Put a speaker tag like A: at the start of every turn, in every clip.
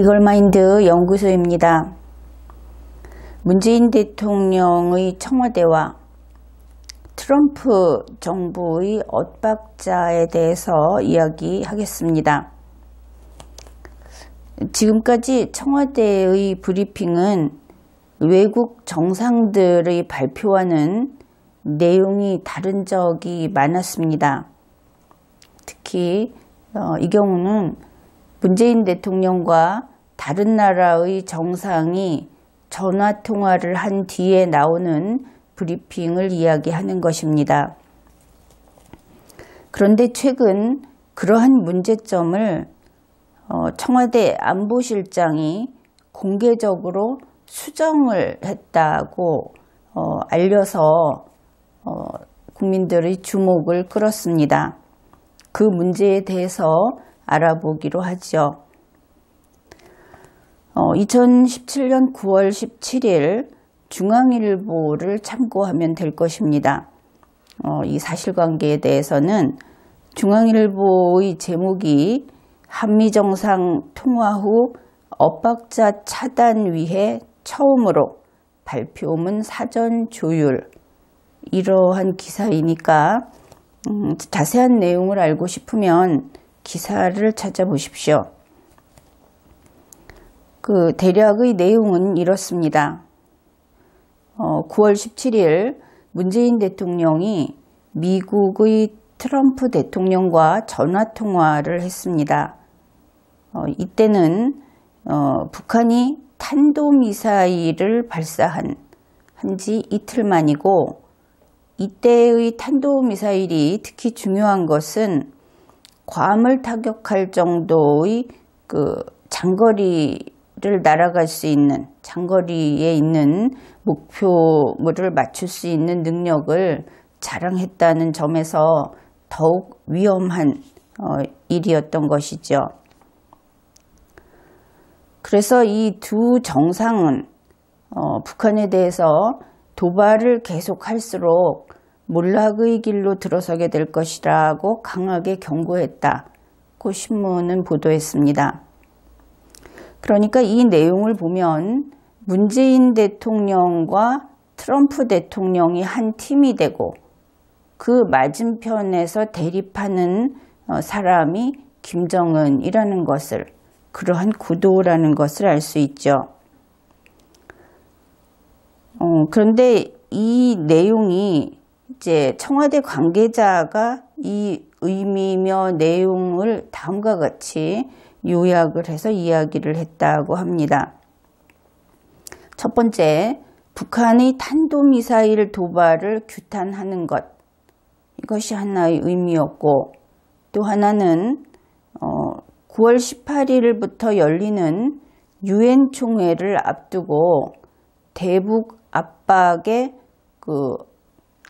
A: 리걸마인드 연구소입니다. 문재인 대통령의 청와대와 트럼프 정부의 엇박자에 대해서 이야기하겠습니다. 지금까지 청와대의 브리핑은 외국 정상들의 발표와는 내용이 다른 적이 많았습니다. 특히 어, 이 경우는 문재인 대통령과 다른 나라의 정상이 전화 통화를 한 뒤에 나오는 브리핑을 이야기하는 것입니다. 그런데 최근 그러한 문제점을 어, 청와대 안보실장이 공개적으로 수정을 했다고 어, 알려서 국민들의 주목을 끌었습니다. 그 문제에 대해서 알아보기로 하죠. 어, 2017년 9월 17일 중앙일보를 참고하면 될 것입니다. 어, 이 사실관계에 대해서는 중앙일보의 제목이 한미정상 통화 후 엇박자 차단 위해 처음으로 발표문 사전 조율 이러한 기사이니까 음, 자세한 내용을 알고 싶으면 기사를 찾아보십시오. 그 대략의 내용은 이렇습니다. 어, 9월 17일 문재인 대통령이 미국의 트럼프 대통령과 전화 통화를 했습니다. 어, 이때는 어, 북한이 탄도미사일을 발사한 한지 이틀 만이고 이때의 탄도미사일이 특히 중요한 것은 괌을 타격할 정도의 그 장거리 를 날아갈 수 있는 장거리에 있는 목표물을 맞출 수 있는 능력을 자랑했다는 점에서 더욱 위험한 어, 일이었던 것이죠. 그래서 이 두 정상은 어, 북한에 대해서 도발을 계속할수록 몰락의 길로 들어서게 될 것이라고 강하게 경고했다고 신문은 보도했습니다. 그러니까 이 내용을 보면 문재인 대통령과 트럼프 대통령이 한 팀이 되고 그 맞은편에서 대립하는 어, 사람이 김정은이라는 것을 그러한 구도라는 것을 알 수 있죠. 어, 그런데 이 내용이 이제 청와대 관계자가 이 의미며 내용을 다음과 같이 요약을 해서 이야기를 했다고 합니다. 첫 번째, 북한의 탄도미사일 도발을 규탄하는 것. 이것이 하나의 의미였고, 또 하나는 어, 9월 18일부터 열리는 유엔 총회를 앞두고 대북 압박에 그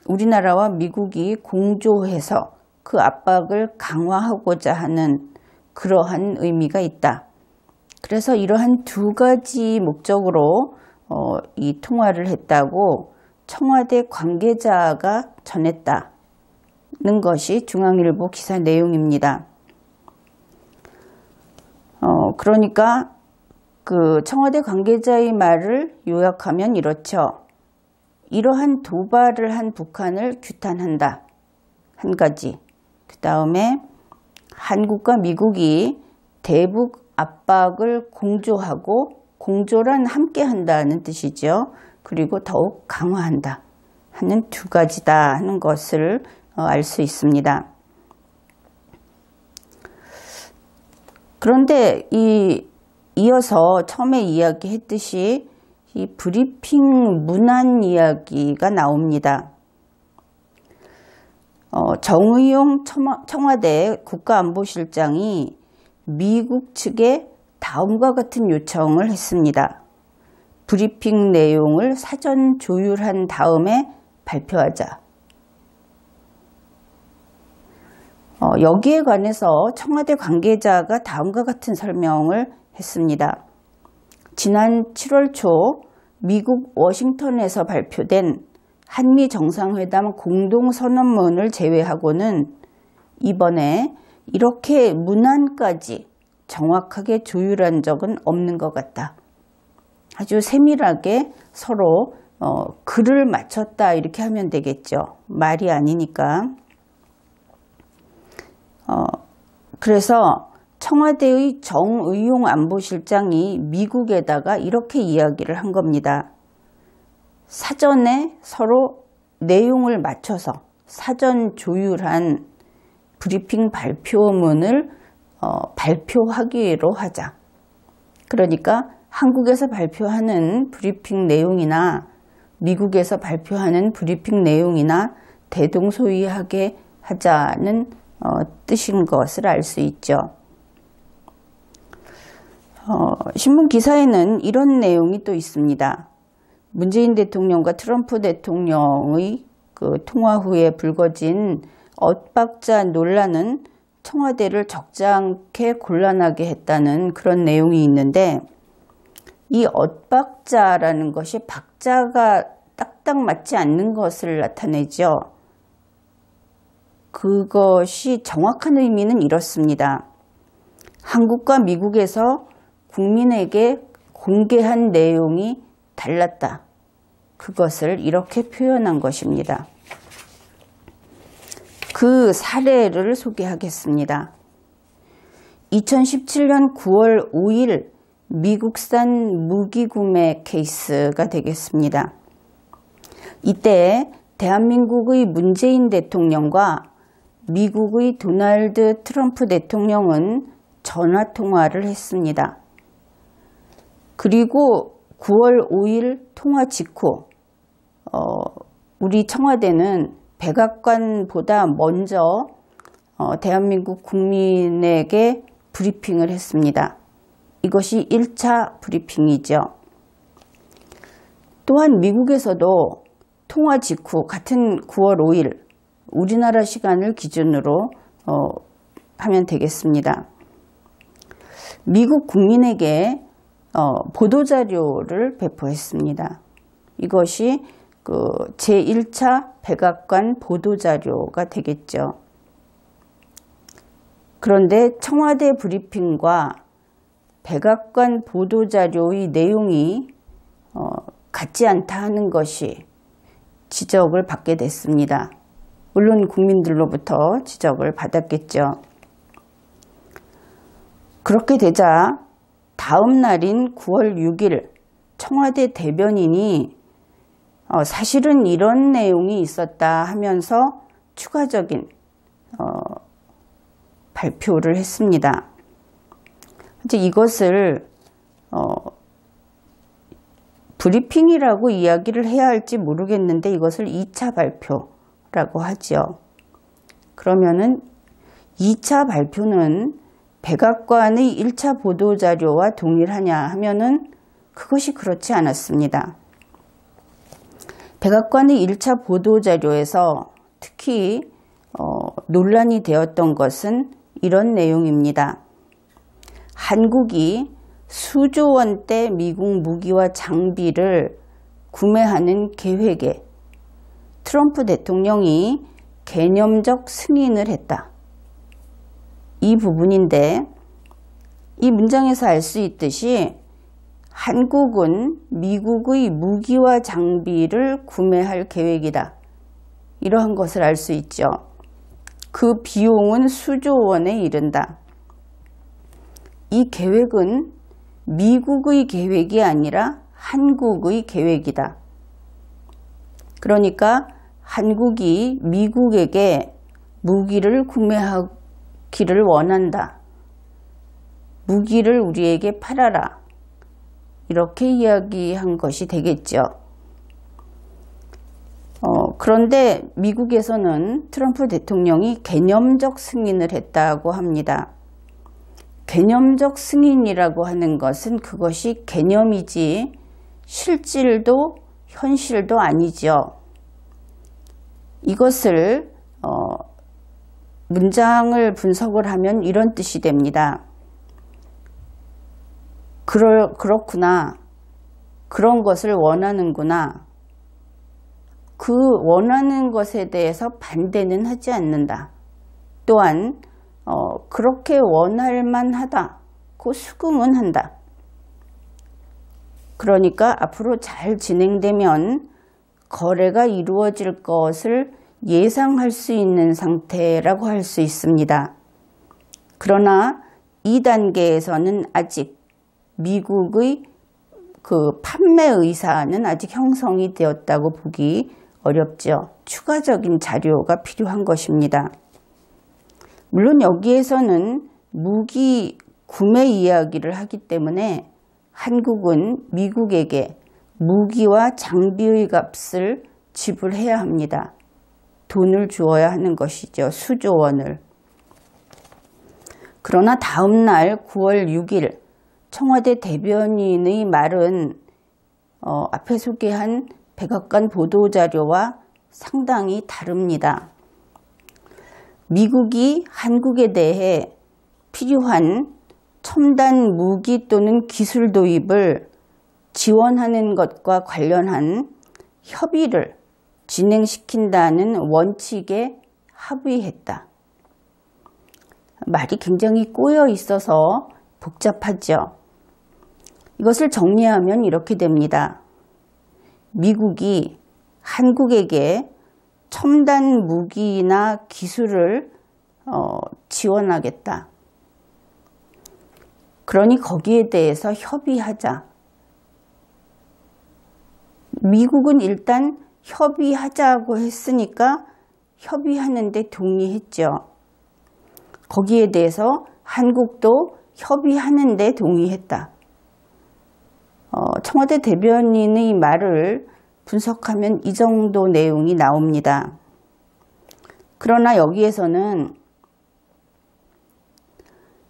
A: 우리나라와 미국이 공조해서 그 압박을 강화하고자 하는 그러한 의미가 있다. 그래서 이러한 두 가지 목적으로 어, 이 통화를 했다고 청와대 관계자가 전했다는 것이 중앙일보 기사 내용입니다. 어, 그러니까 그 청와대 관계자의 말을 요약하면 이렇죠. 이러한 도발을 한 북한을 규탄한다. 한 가지. 그 다음에 한국과 미국이 대북 압박을 공조하고 공조란 함께 한다는 뜻이죠. 그리고 더욱 강화한다 하는 두 가지다 하는 것을 어, 알수 있습니다. 그런데 이 이어서 처음에 이야기했듯이 이 브리핑 문안 이야기가 나옵니다. 어, 정의용 청와대 국가안보실장이 미국 측에 다음과 같은 요청을 했습니다. 브리핑 내용을 사전 조율한 다음에 발표하자. 어, 여기에 관해서 청와대 관계자가 다음과 같은 설명을 했습니다. 지난 7월 초 미국 워싱턴에서 발표된 한미 정상회담 공동선언문을 제외하고는 이번에 이렇게 문안까지 정확하게 조율한 적은 없는 것 같다. 아주 세밀하게 서로 어, 글을 맞췄다 이렇게 하면 되겠죠. 말이 아니니까. 어, 그래서 청와대의 정의용 안보실장이 미국에다가 이렇게 이야기를 한 겁니다. 사전에 서로 내용을 맞춰서 사전 조율한 브리핑 발표문을 어, 발표하기로 하자. 그러니까 한국에서 발표하는 브리핑 내용이나 미국에서 발표하는 브리핑 내용이나 대동소이하게 하자는 어, 뜻인 것을 알 수 있죠. 어, 신문 기사에는 이런 내용이 또 있습니다. 문재인 대통령과 트럼프 대통령의 그 통화 후에 불거진 엇박자 논란은 청와대를 적잖게 곤란하게 했다는 그런 내용이 있는데 이 엇박자라는 것이 박자가 딱딱 맞지 않는 것을 나타내죠. 그것이 정확한 의미는 이렇습니다. 한국과 미국에서 국민에게 공개한 내용이 달랐다. 그것을 이렇게 표현한 것입니다. 그 사례를 소개하겠습니다. 2017년 9월 5일 미국산 무기 구매 케이스가 되겠습니다. 이때 대한민국의 문재인 대통령과 미국의 도널드 트럼프 대통령은 전화 통화를 했습니다. 그리고 9월 5일 통화 직후 어, 우리 청와대는 백악관보다 먼저 어, 대한민국 국민에게 브리핑을 했습니다. 이것이 1차 브리핑이죠. 또한 미국에서도 통화 직후 같은 9월 5일 우리나라 시간을 기준으로 어, 하면 되겠습니다. 미국 국민에게 어, 보도자료를 배포했습니다. 이것이 그 제1차 백악관 보도자료가 되겠죠. 그런데 청와대 브리핑과 백악관 보도자료의 내용이 어, 같지 않다 하는 것이 지적을 받게 됐습니다. 물론 국민들로부터 지적을 받았겠죠. 그렇게 되자 다음 날인 9월 6일 청와대 대변인이 어, 사실은 이런 내용이 있었다 하면서 추가적인 어, 발표를 했습니다. 이제 이것을 어, 브리핑이라고 이야기를 해야 할지 모르겠는데 이것을 2차 발표라고 하죠. 그러면은 2차 발표는 백악관의 1차 보도자료와 동일하냐 하면은 그것이 그렇지 않았습니다. 백악관의 1차 보도자료에서 특히 어, 논란이 되었던 것은 이런 내용입니다. 한국이 수조 원대 미국 무기와 장비를 구매하는 계획에 트럼프 대통령이 개념적 승인을 했다. 이 부분인데 이 문장에서 알 수 있듯이 한국은 미국의 무기와 장비를 구매할 계획이다. 이러한 것을 알 수 있죠. 그 비용은 수조 원에 이른다. 이 계획은 미국의 계획이 아니라 한국의 계획이다. 그러니까 한국이 미국에게 무기를 구매하 기를 원한다. 무기를 우리에게 팔아라. 이렇게 이야기한 것이 되겠죠. 어, 그런데 미국에서는 트럼프 대통령이 개념적 승인을 했다고 합니다. 개념적 승인이라고 하는 것은 그것이 개념이지 실질도 현실도 아니죠. 이것을 어, 문장을 분석을 하면 이런 뜻이 됩니다. 그럴, 그렇구나. 그런 것을 원하는구나. 그 원하는 것에 대해서 반대는 하지 않는다. 또한 어, 그렇게 원할 만하다. 그 수긍은 한다. 그러니까 앞으로 잘 진행되면 거래가 이루어질 것을 예상할 수 있는 상태라고 할 수 있습니다. 그러나 이 단계에서는 아직 미국의 그 판매 의사는 아직 형성이 되었다고 보기 어렵죠. 추가적인 자료가 필요한 것입니다. 물론 여기에서는 무기 구매 이야기를 하기 때문에 한국은 미국에게 무기와 장비의 값을 지불해야 합니다. 돈을 주어야 하는 것이죠. 수조 원을. 그러나 다음 날 9월 6일 청와대 대변인의 말은 어, 앞에 소개한 백악관 보도자료와 상당히 다릅니다. 미국이 한국에 대해 필요한 첨단 무기 또는 기술 도입을 지원하는 것과 관련한 협의를 진행시킨다는 원칙에 합의했다. 말이 굉장히 꼬여 있어서 복잡하죠. 이것을 정리하면 이렇게 됩니다. 미국이 한국에게 첨단 무기나 기술을 어, 지원하겠다. 그러니 거기에 대해서 협의하자. 미국은 일단 협의하자고 했으니까 협의하는데 동의했죠. 거기에 대해서 한국도 협의하는데 동의했다. 어, 청와대 대변인의 말을 분석하면 이 정도 내용이 나옵니다. 그러나 여기에서는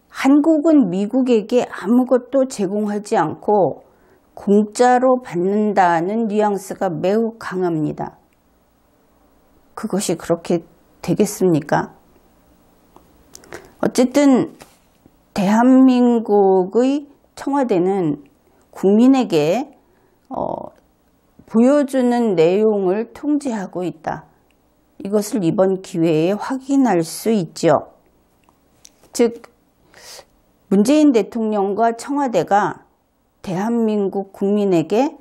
A: 한국은 미국에게 아무것도 제공하지 않고 공짜로 받는다는 뉘앙스가 매우 강합니다. 그것이 그렇게 되겠습니까? 어쨌든 대한민국의 청와대는 국민에게 어, 보여주는 내용을 통제하고 있다. 이것을 이번 기회에 확인할 수 있죠. 즉 문재인 대통령과 청와대가 대한민국 국민에게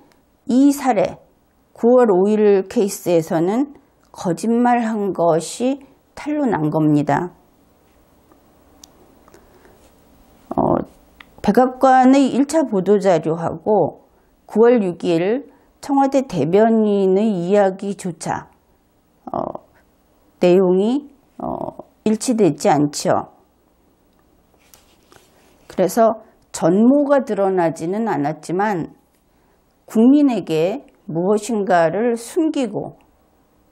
A: 이 사례 9월 5일 케이스에서는 거짓말한 것이 탄로 난 겁니다. 어, 백악관의 1차 보도자료하고 9월 6일 청와대 대변인의 이야기조차 어, 내용이 어, 일치되지 않죠. 그래서 전모가 드러나지는 않았지만 국민에게 무엇인가를 숨기고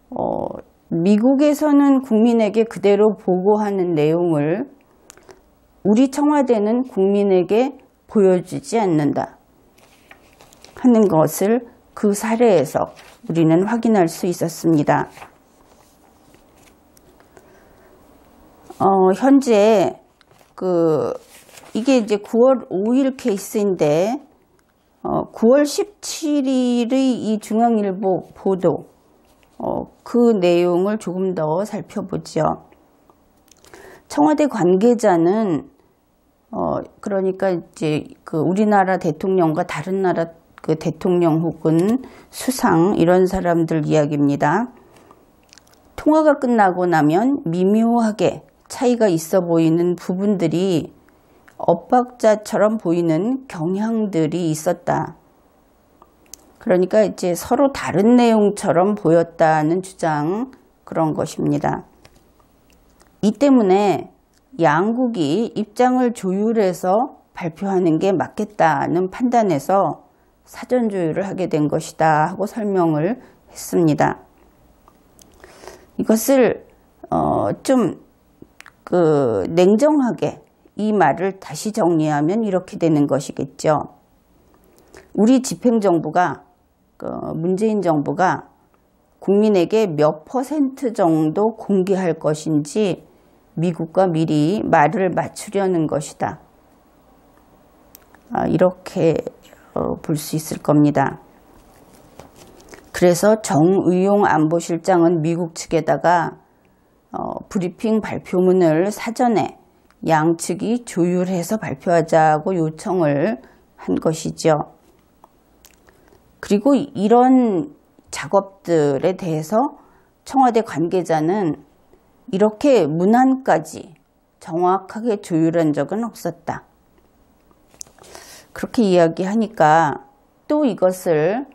A: 어, 미국에서는 국민에게 그대로 보고하는 내용을 우리 청와대는 국민에게 보여주지 않는다 하는 것을 그 사례에서 우리는 확인할 수 있었습니다. 어, 현재 그 이게 이제 9월 5일 케이스인데 어, 9월 17일의 이 중앙일보 보도 어, 그 내용을 조금 더 살펴보죠. 청와대 관계자는 어, 그러니까 이제 그 우리나라 대통령과 다른 나라 그 대통령 혹은 수상 이런 사람들 이야기입니다. 통화가 끝나고 나면 미묘하게 차이가 있어 보이는 부분들이 엇박자처럼 보이는 경향들이 있었다. 그러니까 이제 서로 다른 내용처럼 보였다는 주장 그런 것입니다. 이 때문에 양국이 입장을 조율해서 발표하는 게 맞겠다는 판단에서 사전 조율을 하게 된 것이다 하고 설명을 했습니다. 이것을 어, 좀 그 냉정하게 이 말을 다시 정리하면 이렇게 되는 것이겠죠. 우리 집행정부가 그 문재인 정부가 국민에게 몇 퍼센트 정도 공개할 것인지 미국과 미리 말을 맞추려는 것이다. 아, 이렇게 어, 볼수 있을 겁니다. 그래서 정의용 안보실장은 미국 측에다가 어, 브리핑 발표문을 사전에 양측이 조율해서 발표하자고 요청을 한 것이죠. 그리고 이런 작업들에 대해서 청와대 관계자는 이렇게 문안까지 정확하게 조율한 적은 없었다. 그렇게 이야기하니까 또 이것을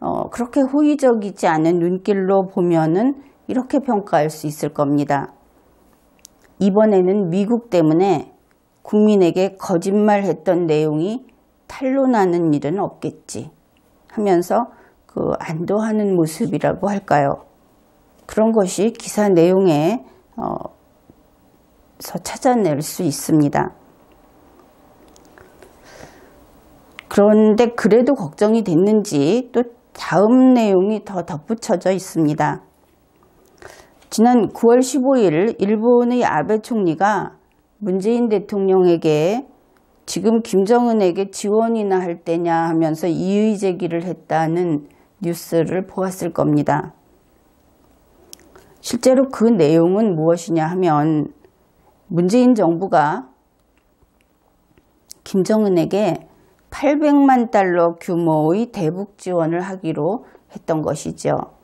A: 어, 그렇게 호의적이지 않은 눈길로 보면은 이렇게 평가할 수 있을 겁니다. 이번에는 미국 때문에 국민에게 거짓말했던 내용이 탄로나는 일은 없겠지 하면서 그 안도하는 모습이라고 할까요? 그런 것이 기사 내용에 어, 서 찾아낼 수 있습니다. 그런데 그래도 걱정이 됐는지 또 다음 내용이 더 덧붙여져 있습니다. 지난 9월 15일 일본의 아베 총리가 문재인 대통령에게 지금 김정은에게 지원이나 할 때냐 하면서 이의 제기를 했다는 뉴스를 보았을 겁니다. 실제로 그 내용은 무엇이냐 하면 문재인 정부가 김정은에게 800만 달러 규모의 대북 지원을 하기로 했던 것이죠.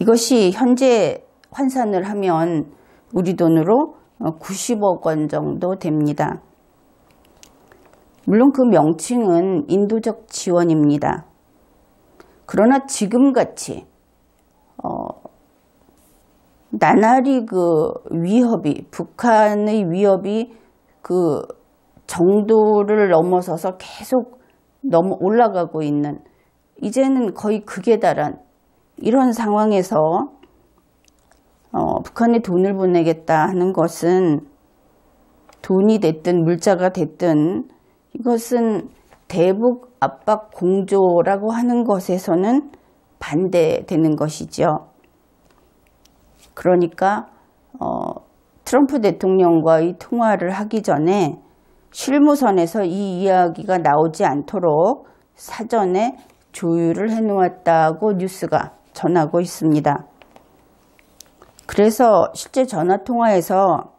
A: 이것이 현재 환산을 하면 우리 돈으로 90억 원 정도 됩니다. 물론 그 명칭은 인도적 지원입니다. 그러나 지금같이 어, 나날이 그 위협이 북한의 위협이 그 정도를 넘어서서 계속 넘어 올라가고 있는 이제는 거의 극에 달한 이런 상황에서 어, 북한에 돈을 보내겠다 하는 것은 돈이 됐든 물자가 됐든 이것은 대북 압박 공조라고 하는 것에서는 반대되는 것이죠. 그러니까 어, 트럼프 대통령과의 통화를 하기 전에 실무선에서 이 이야기가 나오지 않도록 사전에 조율을 해놓았다고 뉴스가 전하고 있습니다. 그래서 실제 전화통화에서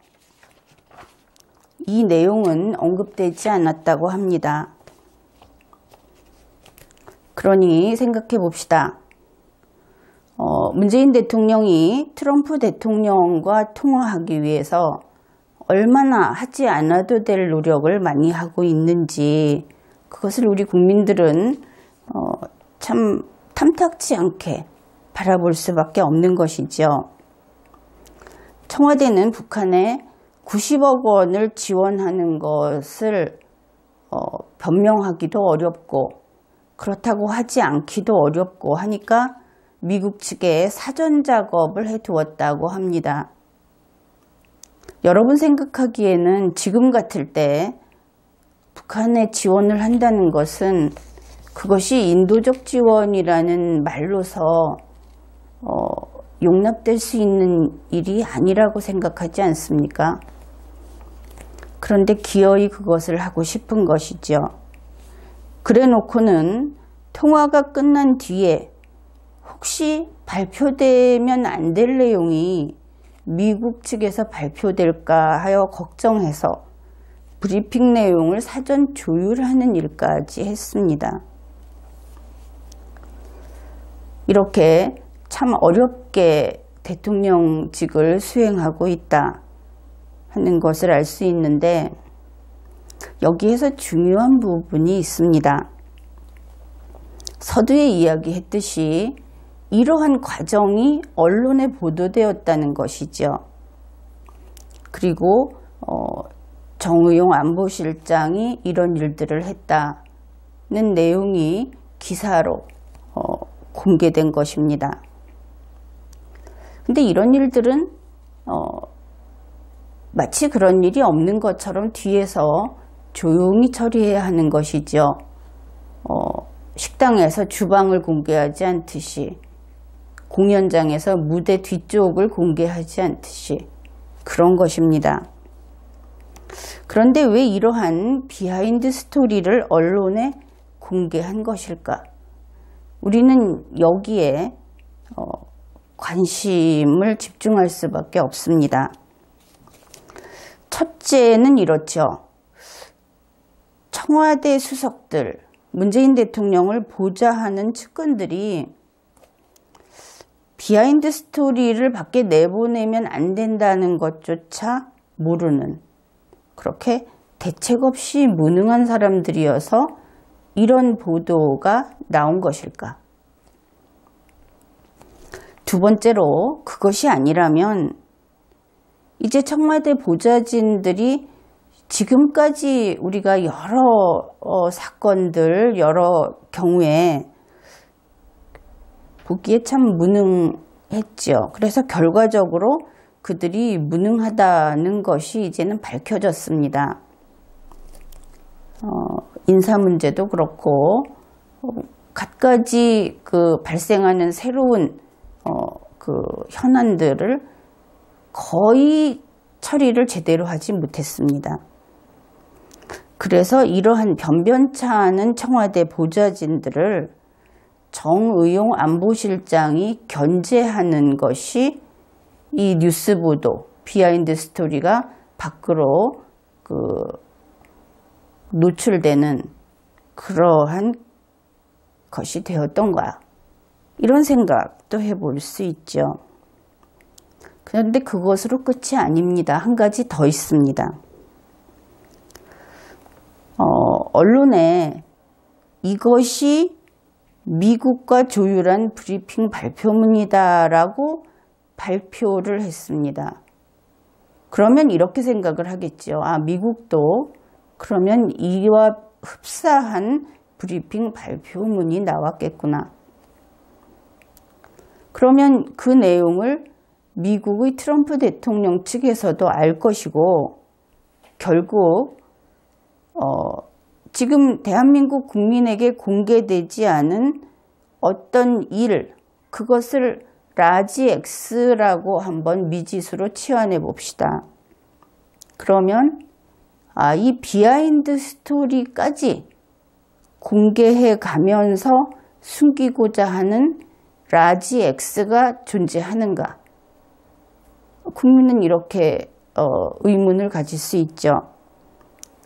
A: 이 내용은 언급되지 않았다고 합니다. 그러니 생각해 봅시다. 어, 문재인 대통령이 트럼프 대통령과 통화하기 위해서 얼마나 하지 않아도 될 노력을 많이 하고 있는지 그것을 우리 국민들은 어, 참 탐탁치 않게 바라볼 수밖에 없는 것이죠. 청와대는 북한에 90억 원을 지원하는 것을 어, 변명하기도 어렵고 그렇다고 하지 않기도 어렵고 하니까 미국 측에 사전 작업을 해 두었다고 합니다. 여러분 생각하기에는 지금 같을 때 북한에 지원을 한다는 것은 그것이 인도적 지원이라는 말로서 어, 용납될 수 있는 일이 아니라고 생각하지 않습니까? 그런데 기어이 그것을 하고 싶은 것이죠. 그래 놓고는 통화가 끝난 뒤에 혹시 발표되면 안 될 내용이 미국 측에서 발표될까 하여 걱정해서 브리핑 내용을 사전 조율하는 일까지 했습니다. 이렇게 참 어렵게 대통령직을 수행하고 있다 하는 것을 알 수 있는데 여기에서 중요한 부분이 있습니다. 서두에 이야기했듯이 이러한 과정이 언론에 보도되었다는 것이죠. 그리고 어, 정의용 안보실장이 이런 일들을 했다는 내용이 기사로 어, 공개된 것입니다. 근데 이런 일들은 어, 마치 그런 일이 없는 것처럼 뒤에서 조용히 처리해야 하는 것이죠. 어, 식당에서 주방을 공개하지 않듯이 공연장에서 무대 뒤쪽을 공개하지 않듯이 그런 것입니다. 그런데 왜 이러한 비하인드 스토리를 언론에 공개한 것일까? 우리는 여기에 어, 관심을 집중할 수밖에 없습니다. 첫째는 이렇죠. 청와대 수석들, 문재인 대통령을 보좌하는 측근들이 비하인드 스토리를 밖에 내보내면 안 된다는 것조차 모르는 그렇게 대책 없이 무능한 사람들이어서 이런 보도가 나온 것일까? 두 번째로 그것이 아니라면 이제 청와대 보좌진들이 지금까지 우리가 여러 어, 사건들, 여러 경우에 보기에 참 무능했죠. 그래서 결과적으로 그들이 무능하다는 것이 이제는 밝혀졌습니다. 어, 인사 문제도 그렇고 어, 갖가지 그 발생하는 새로운 어, 그 현안들을 거의 처리를 제대로 하지 못했습니다. 그래서 이러한 변변찮은 청와대 보좌진들을 정의용 안보실장이 견제하는 것이 이 뉴스 보도, 비하인드 스토리가 밖으로 그 노출되는 그러한 것이 되었던가. 이런 생각 도 해 볼 수 있죠. 그런데 그것으로 끝이 아닙니다. 한 가지 더 있습니다. 어, 언론에 이것이 미국과 조율한 브리핑 발표문이다라고 발표를 했습니다. 그러면 이렇게 생각을 하겠죠. 아, 미국도 그러면 이와 흡사한 브리핑 발표문이 나왔겠구나. 그러면 그 내용을 미국의 트럼프 대통령 측에서도 알 것이고 결국 어, 지금 대한민국 국민에게 공개되지 않은 어떤 일, 그것을 라지 X라고 한번 미지수로 치환해 봅시다. 그러면 아, 이 비하인드 스토리까지 공개해 가면서 숨기고자 하는 라지 X가 존재하는가? 국민은 이렇게 어, 의문을 가질 수 있죠.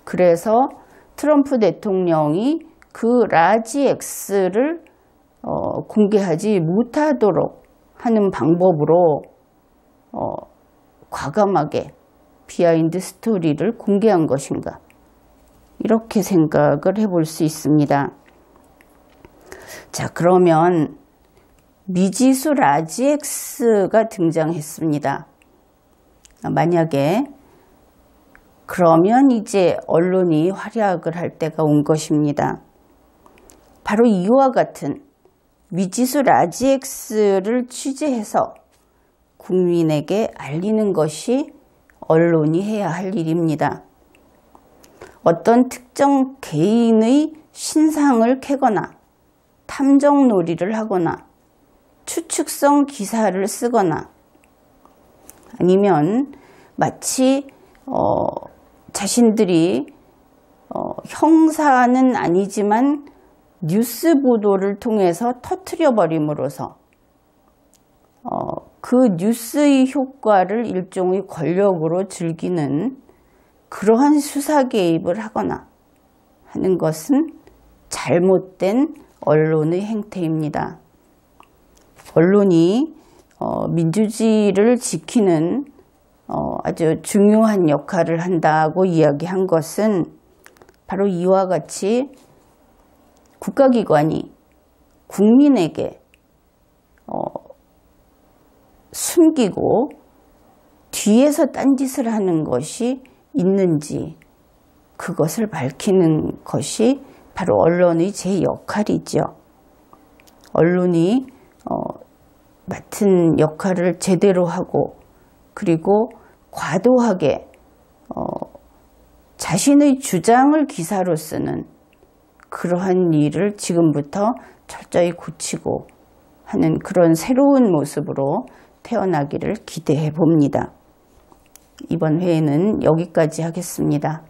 A: 그래서 트럼프 대통령이 그 라지 X를 어, 공개하지 못하도록 하는 방법으로 어, 과감하게 비하인드 스토리를 공개한 것인가 이렇게 생각을 해볼 수 있습니다. 자 그러면 미지수 라지 X가 등장했습니다. 만약에 그러면 이제 언론이 활약을 할 때가 온 것입니다. 바로 이와 같은 미지수 라지엑스를 취재해서 국민에게 알리는 것이 언론이 해야 할 일입니다. 어떤 특정 개인의 신상을 캐거나 탐정 놀이를 하거나 추측성 기사를 쓰거나 아니면 마치 어, 자신들이 어, 형사는 아니지만 뉴스 보도를 통해서 터트려 버림으로써 어, 그 뉴스의 효과를 일종의 권력으로 즐기는 그러한 수사 개입을 하거나 하는 것은 잘못된 언론의 행태입니다. 언론이 어, 민주주의를 지키는 어, 아주 중요한 역할을 한다고 이야기한 것은 바로 이와 같이 국가기관이 국민에게 어, 숨기고 뒤에서 딴짓을 하는 것이 있는지 그것을 밝히는 것이 바로 언론의 제 역할이죠. 언론이 어, 맡은 역할을 제대로 하고 그리고 과도하게 어, 자신의 주장을 기사로 쓰는 그러한 일을 지금부터 철저히 고치고 하는 그런 새로운 모습으로 태어나기를 기대해 봅니다. 이번 회에는 여기까지 하겠습니다.